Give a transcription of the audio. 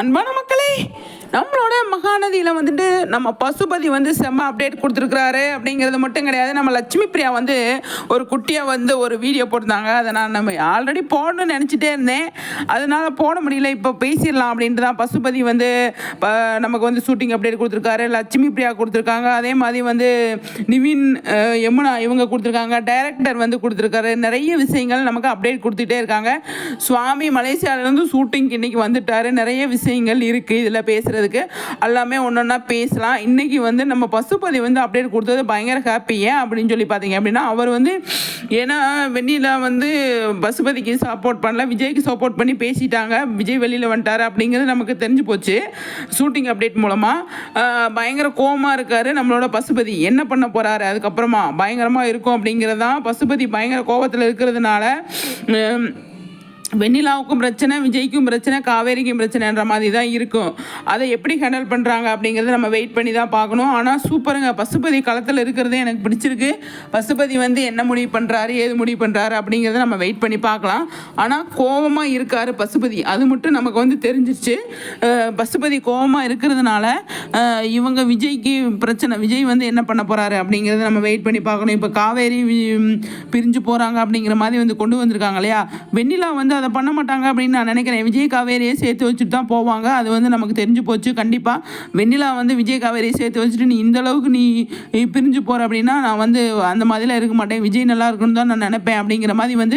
அன்பான மக்களே நம்மளோட மகாநதியில் வந்துட்டு நம்ம பசுபதி வந்து செம்ம அப்டேட் கொடுத்துருக்குறாரு அப்படிங்கிறது மட்டும் கிடையாது. நம்ம லட்சுமி பிரியா வந்து ஒரு குட்டியாக வந்து ஒரு வீடியோ போட்டிருந்தாங்க. அதை நான் நம்ம ஆல்ரெடி போடணும்னு நினச்சிட்டே இருந்தேன். அதனால் போட முடியல. இப்போ பேசிடலாம் அப்படின்ட்டு தான் பசுபதி வந்து நமக்கு வந்து ஷூட்டிங் அப்டேட் கொடுத்துருக்காரு. லட்சுமி பிரியா கொடுத்துருக்காங்க. அதே மாதிரி வந்து நிவின் யமுனா இவங்க கொடுத்துருக்காங்க. டைரக்டர் வந்து கொடுத்துருக்காரு. நிறைய விஷயங்கள் நமக்கு அப்டேட் கொடுத்துட்டே இருக்காங்க. சுவாமி மலேசியாவிலேருந்து ஷூட்டிங் இன்றைக்கி வந்துட்டார். நிறைய விஷயங்கள் இருக்குது இதில் பேசுகிறதுக்கு எல்லாமே ஒன்று ஒன்றா பேசலாம். இன்றைக்கி வந்து நம்ம பசுபதி வந்து அப்டேட் கொடுத்தது பயங்கர ஹாப்பி ஏன் அப்படின்னு சொல்லி பார்த்தீங்க அப்படின்னா அவர் வந்து ஏன்னா வெண்ணிலா வந்து பசுபதிக்கு சப்போர்ட் பண்ணல விஜய்க்கு சப்போர்ட் பண்ணி பேசிட்டாங்க. விஜய் வெளியில் வந்துட்டார் அப்படிங்கிறது நமக்கு தெரிஞ்சு போச்சு. ஷூட்டிங் அப்டேட் மூலமாக பயங்கர கோமாக இருக்கார் நம்மளோட பசுபதி. என்ன பண்ண போகிறாரு அதுக்கப்புறமா பயங்கரமாக இருக்கும் அப்படிங்கிறது தான் பசுபதி பயங்கர கோவத்தில் இருக்கிறதுனால வெண்ணிலாவுக்கும் பிரச்சனை விஜய்க்கும் பிரச்சனை காவேரிக்கும் பிரச்சனைன்ற மாதிரி தான் இருக்கும். அதை எப்படி ஹேண்டில் பண்ணுறாங்க அப்படிங்கிறத நம்ம வெயிட் பண்ணி தான் பார்க்கணும். ஆனால் சூப்பருங்க. பசுபதி களத்தில் இருக்கிறதே எனக்கு பிடிச்சிருக்கு. பசுபதி வந்து என்ன முடிவு பண்ணுறாரு ஏது முடிவு பண்ணுறாரு அப்படிங்கிறத நம்ம வெயிட் பண்ணி பார்க்கலாம். ஆனால் கோவமாக இருக்காரு பசுபதி. அது மட்டும் நமக்கு வந்து தெரிஞ்சிருச்சு. பசுபதி கோவமாக இருக்கிறதுனால இவங்க விஜய்க்கு பிரச்சனை. விஜய் வந்து என்ன பண்ண போகிறாரு அப்படிங்கிறத நம்ம வெயிட் பண்ணி பார்க்கணும். இப்போ காவேரி வி- பிரிஞ்சு போகிறாங்க அப்படிங்கிற மாதிரி வந்து கொண்டு வந்திருக்காங்க இல்லையா? வெண்ணிலா வந்து அதை பண்ண மாட்டாங்க அப்படின்னு நான் நினைக்கிறேன். விஜய் காவேரியை சேர்த்து வச்சுட்டு தான் போவாங்க. அது வந்து நமக்கு தெரிஞ்சு போச்சு. கண்டிப்பாக வெண்ணிலா வந்து விஜய் காவேரியை சேர்த்து வச்சுட்டு நீ இந்த அளவுக்கு நீ நீ பிரிஞ்சு போகிற அப்படின்னா நான் வந்து அந்த மாதிரிலாம் இருக்க மாட்டேன். விஜய் நல்லா இருக்குன்னு தான் நான் நினைப்பேன். அப்படிங்கிற மாதிரி வந்து